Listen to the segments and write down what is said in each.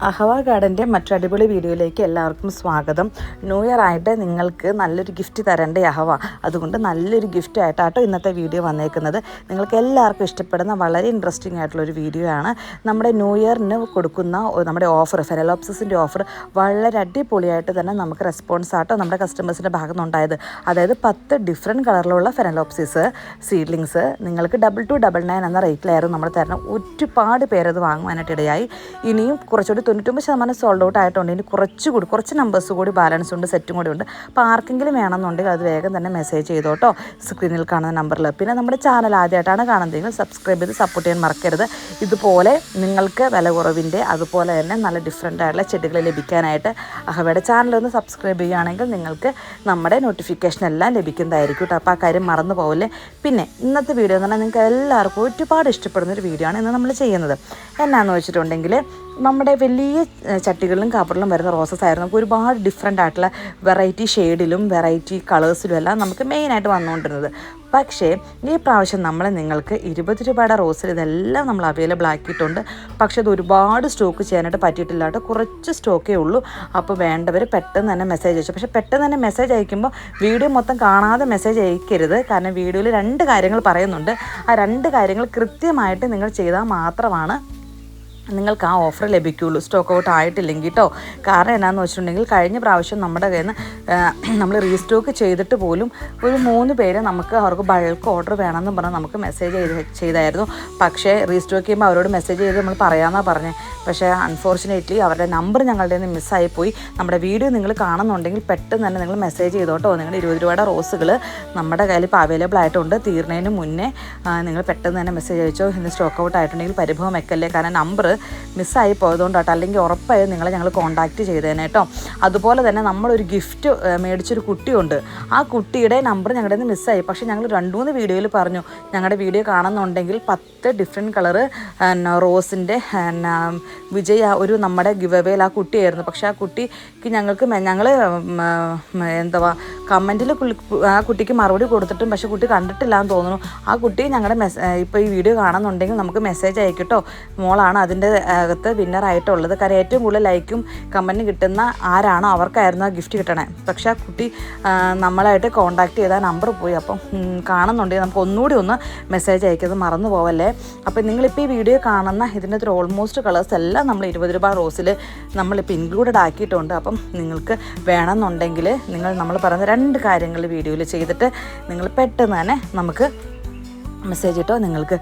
അഹവ ഗാർഡന്റെ മറ്റൊരു അടിപൊളി വീഡിയോയിലേക്ക് എല്ലാവർക്കും സ്വാഗതം. ന്യൂ ഇയർ ആയിട്ട് നിങ്ങൾക്ക് നല്ലൊരു ഗിഫ്റ്റ് തരണ്ടേ അഹവ. അതുകൊണ്ട് നല്ലൊരു ഗിഫ്റ്റ് ആയിട്ടാട്ടോ ഇന്നത്തെ വീഡിയോ വന്നേക്കുന്നത്. നിങ്ങൾക്ക് എല്ലാവർക്കും ഇഷ്ടപ്പെടുന്ന വളരെ ഇൻട്രസ്റ്റിംഗ് ആയിട്ടുള്ള ഒരു വീഡിയോ ആണ്. നമ്മുടെ ന്യൂ ഇയറിന് കൊടുക്കുന്ന നമ്മുടെ ഓഫർ ഫെനലോപ്സിന്റെ ഓഫർ വളരെ അടിപൊളിയായിട്ട് തന്നെ നമുക്ക് റെസ്പോൺസ് ആട്ടോ നമ്മുടെ കസ്റ്റമേഴ്സിന്റെ ഭാഗത്ത് നിന്നുണ്ടായത്. അതായത് പത്ത് ഡിഫറെന്റ് കളറിലുള്ള ഫെനലോപ്സിസ് സീഡ്ലിങ്സ് നിങ്ങൾക്ക് ഡബിൾ ടു ഡബിൾ നയൻ എന്ന റേറ്റിലായിരുന്നു നമ്മൾ തരണം ഒരുപാട് പേരത് വാങ്ങുവാനായിട്ട് ഇടയായി. ഇനിയും കുറച്ചുകൂടി തൊണ്ണൂറ്റൊമ്പത് ശതമാനം സോൾഡ് ഔട്ട് ആയിട്ടുണ്ട് ഇനി കുറച്ചുകൂടി കുറച്ച് നമ്പേഴ്സ് കൂടി ബാലൻസ് ഉണ്ട് സെറ്റും കൂടി ഉണ്ട്. അപ്പോൾ ആർക്കെങ്കിലും വേണമെന്നുണ്ടെങ്കിൽ അത് വേഗം തന്നെ മെസ്സേജ് ചെയ്തോട്ടോ. സ്ക്രീനിൽ കാണുന്ന നമ്പറിൽ പിന്നെ നമ്മുടെ ചാനൽ ആദ്യമായിട്ടാണ് കാണുന്നതെങ്കിൽ സബ്സ്ക്രൈബ് ചെയ്ത് സപ്പോർട്ട് ചെയ്യാൻ മറക്കരുത്. ഇതുപോലെ നിങ്ങൾക്ക് വില കുറവിന്റെ അതുപോലെ തന്നെ നല്ല ഡിഫറെന്റ് ആയിട്ടുള്ള ചെടികൾ ലഭിക്കാനായിട്ട് അഹവയുടെ ഒന്ന് സബ്സ്ക്രൈബ് ചെയ്യുകയാണെങ്കിൽ നിങ്ങൾക്ക് നമ്മുടെ നോട്ടിഫിക്കേഷൻ എല്ലാം ലഭിക്കുന്നതായിരിക്കും കേട്ടോ. അപ്പോൾ ആ കാര്യം മറന്നു പോകില്ലേ പിന്നെ ഇന്നത്തെ വീഡിയോ എന്ന് പറഞ്ഞാൽ നിങ്ങൾക്ക് എല്ലാവർക്കും ഒരുപാട് ഇഷ്ടപ്പെടുന്ന ഒരു വീഡിയോ ആണ് ഇന്ന് നമ്മൾ ചെയ്യുന്നത്. എന്നാന്ന് വെച്ചിട്ടുണ്ടെങ്കിൽ നമ്മുടെ വലിയ ചട്ടികളിലും കവറിലും വരുന്ന റോസസ് ആയിരുന്നു. നമുക്ക് ഒരുപാട് ഡിഫറെന്റ് ആയിട്ടുള്ള വെറൈറ്റി ഷെയ്ഡിലും വെറൈറ്റി കളേഴ്സിലും എല്ലാം നമുക്ക് മെയിനായിട്ട് വന്നുകൊണ്ടിരുന്നത്. പക്ഷേ ഈ പ്രാവശ്യം നമ്മൾ നിങ്ങൾക്ക് ഇരുപത് രൂപയുടെ റോസിൽ ഇതെല്ലാം നമ്മൾ അവൈലബിൾ ആക്കിയിട്ടുണ്ട്. പക്ഷേ അത് ഒരുപാട് സ്റ്റോക്ക് ചെയ്യാനായിട്ട് പറ്റിയിട്ടില്ല കേട്ടോ. കുറച്ച് സ്റ്റോക്കേ ഉള്ളൂ. അപ്പോൾ വേണ്ടവർ പെട്ടെന്ന് തന്നെ മെസ്സേജ് അയച്ചു. പക്ഷേ പെട്ടെന്ന് തന്നെ മെസ്സേജ് അയക്കുമ്പോൾ വീഡിയോ മൊത്തം കാണാതെ മെസ്സേജ് അയക്കരുത്. കാരണം വീഡിയോയിൽ രണ്ട് കാര്യങ്ങൾ പറയുന്നുണ്ട്. ആ രണ്ട് കാര്യങ്ങൾ കൃത്യമായിട്ട് നിങ്ങൾ ചെയ്താൽ മാത്രമാണ് നിങ്ങൾക്ക് ആ ഓഫർ ലഭിക്കുകയുള്ളൂ സ്റ്റോക്ക് ഔട്ട് ആയിട്ടില്ലെങ്കിൽ കേട്ടോ കാരണം എന്നാന്ന് വെച്ചിട്ടുണ്ടെങ്കിൽ കഴിഞ്ഞ പ്രാവശ്യം നമ്മുടെ കയ്യിൽ നിന്ന് നമ്മൾ റീസ്റ്റോക്ക് ചെയ്തിട്ട് പോലും ഒരു മൂന്ന് പേരെ നമുക്ക് അവർക്ക് ബൾക്ക് ഓർഡർ വേണമെന്ന് പറഞ്ഞ് നമുക്ക് മെസ്സേജ് ചെയ്ത് ചെയ്തായിരുന്നു. പക്ഷേ റീസ്റ്റോക്ക് ചെയ്യുമ്പോൾ അവരോട് മെസ്സേജ് ചെയ്ത് നമ്മൾ പറയാമെന്നാണ് പറഞ്ഞത് പക്ഷേ അൺഫോർച്ചുനേറ്റ്ലി അവരുടെ നമ്പർ ഞങ്ങളുടെ നിന്ന് മിസ്സായിപ്പോയി നമ്മുടെ വീഡിയോ നിങ്ങൾ കാണുന്നുണ്ടെങ്കിൽ പെട്ടെന്ന് തന്നെ നിങ്ങൾ മെസ്സേജ് ചെയ്തോട്ടോ. നിങ്ങൾ ഇരുപത് രൂപയുടെ റോസുകൾ നമ്മുടെ കയ്യിൽ ഇപ്പോൾ അവൈലബിൾ ആയിട്ടുണ്ട്. തീർന്നതിന് മുന്നേ നിങ്ങൾ പെട്ടെന്ന് തന്നെ മെസ്സേജ് അയച്ചോ. ഇന്ന് സ്റ്റോക്ക് ഔട്ട് ആയിട്ടുണ്ടെങ്കിൽ പരിഭവം വെക്കല്ലേ? കാരണം നമ്പർ മിസ്സായി പോയതുകൊണ്ടാട്ടോ അല്ലെങ്കിൽ ഉറപ്പായും നിങ്ങളെ ഞങ്ങൾ കോൺടാക്റ്റ് ചെയ്തേനെ കേട്ടോ. അതുപോലെ തന്നെ നമ്മളൊരു ഗിഫ്റ്റ് മേടിച്ചൊരു കുട്ടിയുണ്ട്. ആ കുട്ടിയുടെ നമ്പർ ഞങ്ങളുടെ നിന്ന് മിസ്സായി പക്ഷേ ഞങ്ങൾ രണ്ട് മൂന്ന് വീഡിയോയിൽ പറഞ്ഞു. ഞങ്ങളുടെ വീഡിയോ കാണുന്നുണ്ടെങ്കിൽ പത്ത് ഡിഫറെന്റ് കളറ് റോസിന്റെ വിജയ ഒരു നമ്മുടെ ഗിവ് ആ കുട്ടിയായിരുന്നു. പക്ഷേ ആ കുട്ടിക്ക് ഞങ്ങൾക്ക് ഞങ്ങൾ എന്താ കമന്റിൽ ആ കുട്ടിക്ക് മറുപടി കൊടുത്തിട്ടും പക്ഷേ കുട്ടി കണ്ടിട്ടില്ല എന്ന് തോന്നുന്നു. ആ കുട്ടി ഞങ്ങളുടെ മെസ് ഇപ്പോൾ ഈ വീഡിയോ കാണുന്നുണ്ടെങ്കിൽ നമുക്ക് മെസ്സേജ് അയക്കട്ടോ മോളാണ് അതിന്റെ അകത്ത് വിന്നറായിട്ടുള്ളത് കാരണം ഏറ്റവും കൂടുതൽ ലൈക്കും കമന്റും കിട്ടുന്ന ആരാണോ അവർക്കായിരുന്നു ആ ഗിഫ്റ്റ് കിട്ടണേ. പക്ഷെ ആ കുട്ടി നമ്മളായിട്ട് കോൺടാക്ട് ചെയ്ത നമ്പർ പോയി. അപ്പം കാണുന്നുണ്ടെങ്കിൽ നമുക്ക് ഒന്നുകൂടി ഒന്ന് മെസ്സേജ് അയക്കുന്നത് മറന്നു പോവല്ലേ? അപ്പം നിങ്ങളിപ്പോൾ ഈ വീഡിയോ കാണുന്ന ഇതിന്റെ ഒരു ഓൾമോസ്റ്റ് കളേഴ്സ് എല്ലാം നമ്മൾ ഇരുപത് രൂപ റോസിൽ നമ്മളിപ്പോൾ ഇൻക്ലൂഡഡ് ആക്കിയിട്ടുണ്ട്. അപ്പം നിങ്ങൾക്ക് വേണമെന്നുണ്ടെങ്കിൽ നിങ്ങൾ നമ്മൾ പറയുന്ന രണ്ട് കാര്യങ്ങൾ വീഡിയോയിൽ ചെയ്തിട്ട് നിങ്ങൾ പെട്ടെന്ന് തന്നെ നമുക്ക് മെസ്സേജ് ഇട്ടോ നിങ്ങൾക്ക്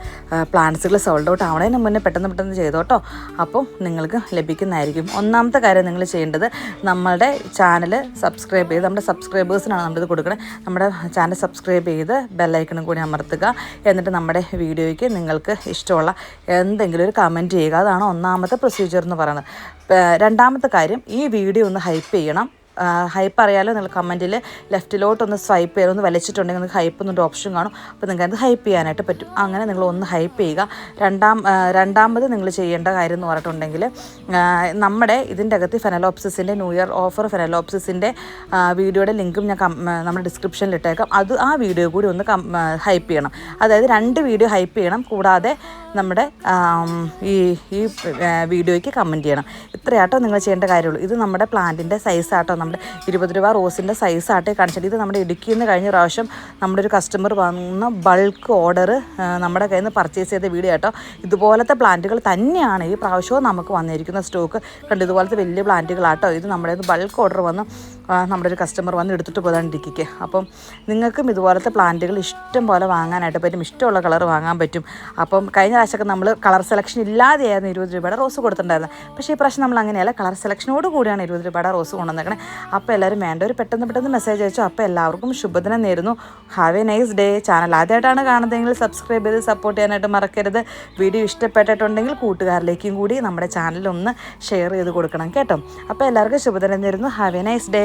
പ്ലാൻസുകൾ സോൾഡ് ഔട്ട് ആവണതിന് മുന്നേ പെട്ടെന്ന് പെട്ടെന്ന് ചെയ്തോട്ടോ. അപ്പോൾ നിങ്ങൾക്ക് ലഭിക്കുന്നതായിരിക്കും. ഒന്നാമത്തെ കാര്യം നിങ്ങൾ ചെയ്യേണ്ടത് നമ്മളുടെ ചാനൽ സബ്സ്ക്രൈബ് ചെയ്ത് നമ്മുടെ സബ്സ്ക്രൈബേഴ്സിനാണ് നമ്മളിത് കൊടുക്കുന്നത് നമ്മുടെ ചാനൽ സബ്സ്ക്രൈബ് ചെയ്ത് ബെല്ലൈക്കണും കൂടി അമർത്തുക. എന്നിട്ട് നമ്മുടെ വീഡിയോയ്ക്ക് നിങ്ങൾക്ക് ഇഷ്ടമുള്ള എന്തെങ്കിലും ഒരു കമന്റ് ചെയ്യുക. അതാണ് ഒന്നാമത്തെ പ്രൊസീജിയർ എന്ന് പറയുന്നത്. രണ്ടാമത്തെ കാര്യം ഈ വീഡിയോ ഒന്ന് ഹൈപ്പ് ചെയ്യണം. ഹൈപ്പ് അറിയാലോ നിങ്ങൾ കമന്റിൽ ലെഫ്റ്റിലോട്ടൊന്ന് സ്വൈപ്പ് ചെയ്ത് ഒന്ന് വലിച്ചിട്ടുണ്ടെങ്കിൽ നിങ്ങൾക്ക് ഹൈപ്പ് എന്നൊരു ഓപ്ഷൻ കാണും. അപ്പോൾ നിങ്ങൾക്ക് അത് ഹൈപ്പ് ചെയ്യാനായിട്ട് പറ്റും. അങ്ങനെ നിങ്ങൾ ഒന്ന് ഹൈപ്പ് ചെയ്യുക. രണ്ടാം രണ്ടാമത് നിങ്ങൾ ചെയ്യേണ്ട കാര്യം എന്ന് പറഞ്ഞിട്ടുണ്ടെങ്കിൽ നമ്മുടെ ഇതിന്റെ അകത്ത് ഫെനലോപ്സിസിന്റെ ന്യൂ ഇയർ ഓഫർ ഫെനലോപ്സിസിന്റെ വീഡിയോയുടെ ലിങ്കും ഞാൻ നമ്മുടെ ഡിസ്ക്രിപ്ഷനിൽ ഇട്ടേക്കാം. അത് ആ വീഡിയോ കൂടി ഒന്ന് ഹൈപ്പ് ചെയ്യണം. അതായത് രണ്ട് വീഡിയോ ഹൈപ്പ് ചെയ്യണം. കൂടാതെ നമ്മുടെ ഈ ഈ വീഡിയോയ്ക്ക് കമന്റ് ചെയ്യണം. ഇത്രയാട്ടോ നിങ്ങൾ ചെയ്യേണ്ട കാര്യമുള്ളൂ. ഇത് നമ്മുടെ പ്ലാന്റിന്റെ സൈസാട്ടോ നമ്മുടെ ഇരുപത് രൂപ റോസിന്റെ സൈസാട്ടെ കാണിച്ചത്. ഇത് നമ്മുടെ ഇടുക്കിയിൽ നിന്ന് കഴിഞ്ഞ പ്രാവശ്യം നമ്മുടെ ഒരു കസ്റ്റമർ വന്ന ബൾക്ക് ഓർഡർ നമ്മുടെ കയ്യിൽ നിന്ന് പർച്ചേസ് ചെയ്ത വീഡിയോ കേട്ടോ ഇതുപോലത്തെ പ്ലാന്റുകൾ തന്നെയാണ് ഈ പ്രാവശ്യവും നമുക്ക് വന്നിരിക്കുന്ന സ്റ്റോക്ക് കണ്ട് ഇതുപോലത്തെ വലിയ പ്ലാന്റുകളാട്ടോ ഇത് നമ്മുടെ ബൾക്ക് ഓർഡർ വന്ന്. നമ്മുടെ ഒരു കസ്റ്റമർ വന്ന് എടുത്തിട്ട് പോകാണ്ടിരിക്കുക അപ്പം നിങ്ങൾക്കും ഇതുപോലത്തെ പ്ലാന്റുകൾ ഇഷ്ടം പോലെ വാങ്ങാനായിട്ട് പറ്റും. ഇഷ്ടമുള്ള കളർ വാങ്ങാൻ പറ്റും. അപ്പം കഴിഞ്ഞ പ്രാവശ്യമൊക്കെ നമ്മൾ കളർ സെലക്ഷൻ ഇല്ലാതെയായിരുന്നു ഇരുപത് രൂപയുടെ റോസ് കൊടുത്തിട്ടുണ്ടായിരുന്നത്. പക്ഷേ ഈ പ്രാവശ്യം നമ്മൾ അങ്ങനെയല്ല കളർ സെലക്ഷനോട് കൂടിയാണ് ഇരുപത് രൂപയുടെ റോസ് കൊണ്ടുവന്നേക്കണേ. അപ്പോൾ എല്ലാവരും വേണ്ട ഒരു പെട്ടെന്ന് പെട്ടെന്ന് മെസ്സേജ് അയച്ചു. അപ്പോൾ എല്ലാവർക്കും ശുഭദിനം നേരുന്നു. Have a nice day channel ആദ്യമായിട്ടാണ് കാണുന്നതെങ്കിൽ സബ്സ്ക്രൈബ് ചെയ്ത് സപ്പോർട്ട് ചെയ്യാനായിട്ട് മറക്കരുത്. വീഡിയോ ഇഷ്ടപ്പെട്ടിട്ടുണ്ടെങ്കിൽ കൂട്ടുകാരിലേക്കും കൂടി നമ്മുടെ ചാനൽ ഒന്ന് ഷെയർ ചെയ്ത് കൊടുക്കണം കേട്ടോ. അപ്പോൾ എല്ലാവർക്കും ശുഭദിനം നേരുന്നു. Have a nice day